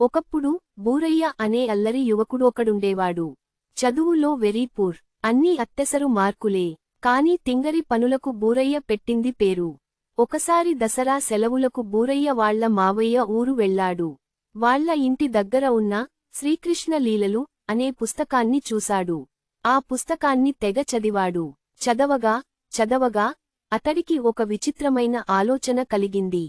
ఒకప్పుడు బూరయ్య అనే అల్లరి యువకుడొకడుండేవాడు చదువులో వెరీపూర్ అన్నీ అత్తెసరు మార్కులే కాని తింగరి పనులకు బూరయ్య పెట్టింది పేరు. ఒకసారి దసరా సెలవులకు బూరయ్య వాళ్ళ మావయ్య ఊరు వెళ్ళాడు వాళ్ళ ఇంటి దగ్గర ఉన్న శ్రీకృష్ణ లీలలు అనే పుస్తకాన్ని చూశాడు. ఆ పుస్తకాన్ని తెగ చదివాడు. చదవగా చదవగా అతడికి ఒక విచిత్రమైన ఆలోచన కలిగింది.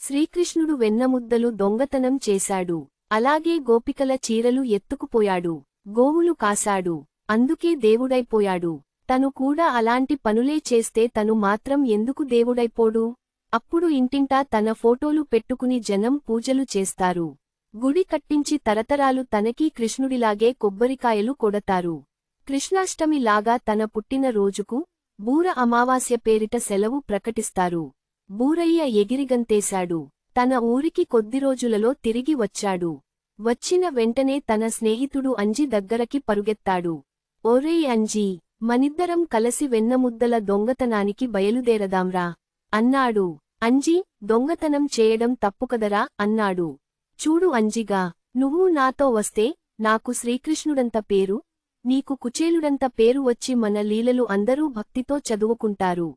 శ్రీకృష్ణుడు వెన్నముద్దలు దొంగతనం చేశాడు. అలాగే గోపికల చీరలు ఎత్తుకుపోయాడు. గోవులు కాశాడు. అందుకే దేవుడైపోయాడు. తను కూడా అలాంటి పనులే చేస్తే తను మాత్రం ఎందుకు దేవుడైపోడు? అప్పుడు ఇంటింటా తన ఫోటోలు పెట్టుకుని జనం పూజలు చేస్తారు. గుడి కట్టించి తరతరాలు తనకీ కృష్ణుడిలాగే కొబ్బరికాయలు కొడతారు. కృష్ణాష్టమిలాగా తన పుట్టిన రోజుకు బూర అమావాస్య పేరిట సెలవు ప్రకటిస్తారు. బూరయ్య ఎగిరిగంతేశాడు. తన ఊరికి కొద్ది రోజులలో తిరిగి వచ్చాడు. వచ్చిన వెంటనే తన స్నేహితుడు అంజి దగ్గరకి పరుగెత్తాడు. ఓరేయ్ అంజీ మనిద్దరం కలసి వెన్నముద్దల దొంగతనానికి బయలుదేరదాంరా అన్నాడు. అంజీ దొంగతనం చేయడం తప్పుకదరా అన్నాడు. చూడు అంజిగా నువ్వు నాతో వస్తే నాకు శ్రీకృష్ణుడంత పేరు నీకు కుచేలుడంత పేరు వచ్చి మన లీలలు అందరూ భక్తితో చదువుకుంటారు.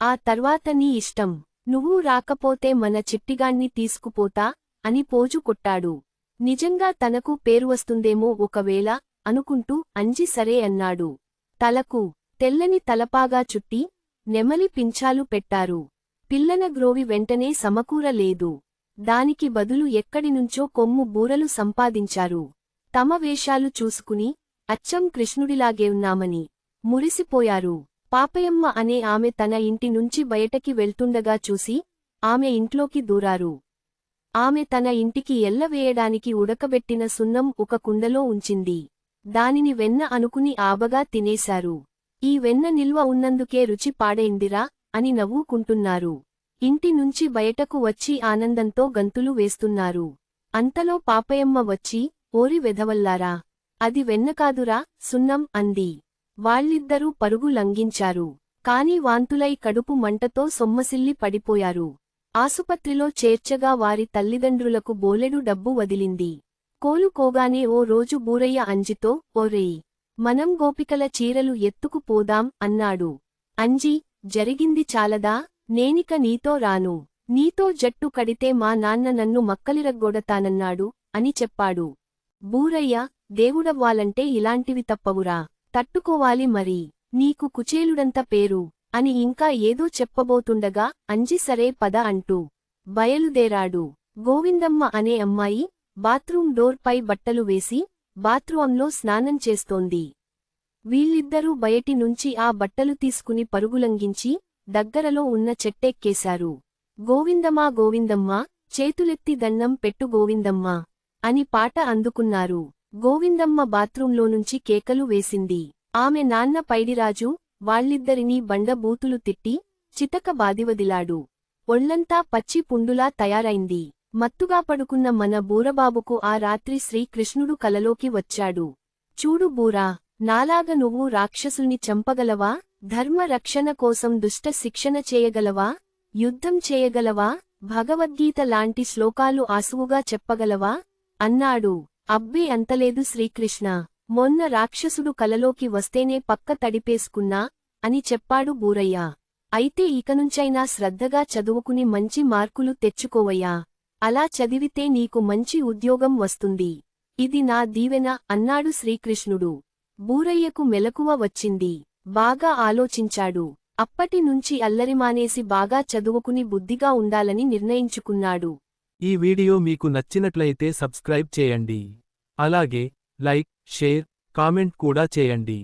ఆ తర్వాత నీ ఇష్టం. నువ్వు రాకపోతే మన చిట్టిగాణ్ణి తీసుకుపోతా అని పోజు కొట్టాడు. నిజంగా తనకు పేరు వస్తుందేమో ఒకవేళ అనుకుంటూ అంజి సరే అన్నాడు. తలకు తెల్లని తలపాగా చుట్టి నెమలి పింఛాలు పెట్టారు. పిల్లన గ్రోవి వెంటనే సమకూరలేదు దానికి బదులు ఎక్కడినుంచో కొమ్ము బూరలు సంపాదించారు. తమ వేషాలు చూసుకుని అచ్చం కృష్ణుడిలాగే ఉన్నామని మురిసిపోయారు. పాపయమ్మ అనే ఆమె తన ఇంటి నుంచి బయటకి వెళ్తుండగా చూసి ఆమె ఇంట్లోకి దూరారు. ఆమె తన ఇంటికి ఎల్లవేయడానికి ఉడకబెట్టిన సున్నం ఒక కుండలో ఉంచింది. దానిని వెన్న అనుకుని ఆబగా తినేశారు. ఈ వెన్న నిల్వ ఉన్నందుకే రుచి పాడైందిరా అని నవ్వుకుంటున్నారు. ఇంటి నుంచి బయటకు వచ్చి ఆనందంతో గంతులు వేస్తున్నారు. అంతలో పాపయమ్మ వచ్చి ఓరి వెధవల్లారా అది వెన్నకాదురా సున్నం అంది. వాళ్ళిద్దరూ పరుగు లంఘించారు. కాని వాంతులై కడుపు మంటతో సొమ్మసిల్లి పడిపోయారు. ఆసుపత్రిలో చేర్చగా వారి తల్లిదండ్రులకు బోలెడు డబ్బు వదిలింది. కోలుకోగానే ఓ రోజు బూరయ్య అంజితో ఓరేయ్ మనం గోపికల చీరలు ఎత్తుకుపోదాం అన్నాడు. అంజి జరిగింది చాలదా? నేనిక నీతో రాను. నీతో జట్టు కడితే మా నాన్న నన్ను మక్కలిరగ్గొడతానన్నాడు అని చెప్పాడు. బూరయ్య దేవుడవ్వాలంటే ఇలాంటివి తప్పవురా. తట్టుకోవాలి మరి. నీకు కుచేలుడంత పేరు. అని ఇంకా ఏదో చెప్పబోతుండగా అంజి సరే పద అంటూ బయలుదేరాడు. గోవిందమ్మ అనే అమ్మాయి బాత్రూం డోర్ పై బట్టలు వేసి బాత్రూంలో స్నానం చేస్తోంది. వీళ్ళిద్దరూ బయటి నుంచి ఆ బట్టలు తీసుకుని పరుగులంగించి దగ్గరలో ఉన్న చెట్టెక్కేశారు. గోవిందమా గోవిందమ్మా చేతులెత్తి దండం పెట్టు గోవిందమ్మా అని పాట అందుకున్నారు. గోవిందమ్మ బాత్రూంలోనుంచి కేకలు వేసింది. ఆమె నాన్న పైడిరాజు వాళ్ళిద్దరినీ బండబూతులు తిట్టి చితక బాదివదిలాడు ఒళ్ళంతా పచ్చి పుండులా తయారైంది. మత్తుగా పడుకున్న మన బూరబాబుకు ఆ రాత్రి శ్రీకృష్ణుడు కలలోకి వచ్చాడు. చూడు బూరా నాలాగ నువ్వు రాక్షసుల్ని చంపగలవా? ధర్మ రక్షణ కోసం దుష్ట శిక్షణ చేయగలవా? యుద్ధం చేయగలవా? భగవద్గీత లాంటి శ్లోకాలు ఆసువుగా చెప్పగలవా? అన్నాడు. అబ్బే అంతలేదు శ్రీకృష్ణ. మొన్న రాక్షసుడు కలలోకి వస్తేనే పక్క తడిపేసుకున్నా అని చెప్పాడు బూరయ్య. అయితే ఇకనుంచైనా శ్రద్ధగా చదువుకుని మంచి మార్కులు తెచ్చుకోవయ్యా. అలా చదివితే నీకు మంచి ఉద్యోగం వస్తుంది. ఇది నా దీవెన అన్నాడు శ్రీకృష్ణుడు. బూరయ్యకు మెలకువ వచ్చింది. బాగా ఆలోచించాడు. అప్పటి నుంచి అల్లరిమానేసి బాగా చదువుకుని బుద్ధిగా ఉండాలని నిర్ణయించుకున్నాడు. ఈ వీడియో మీకు నచ్చినట్లయితే సబ్స్క్రైబ్ చేయండి. అలాగే లైక్ షేర్ కామెంట్ కూడా చేయండి.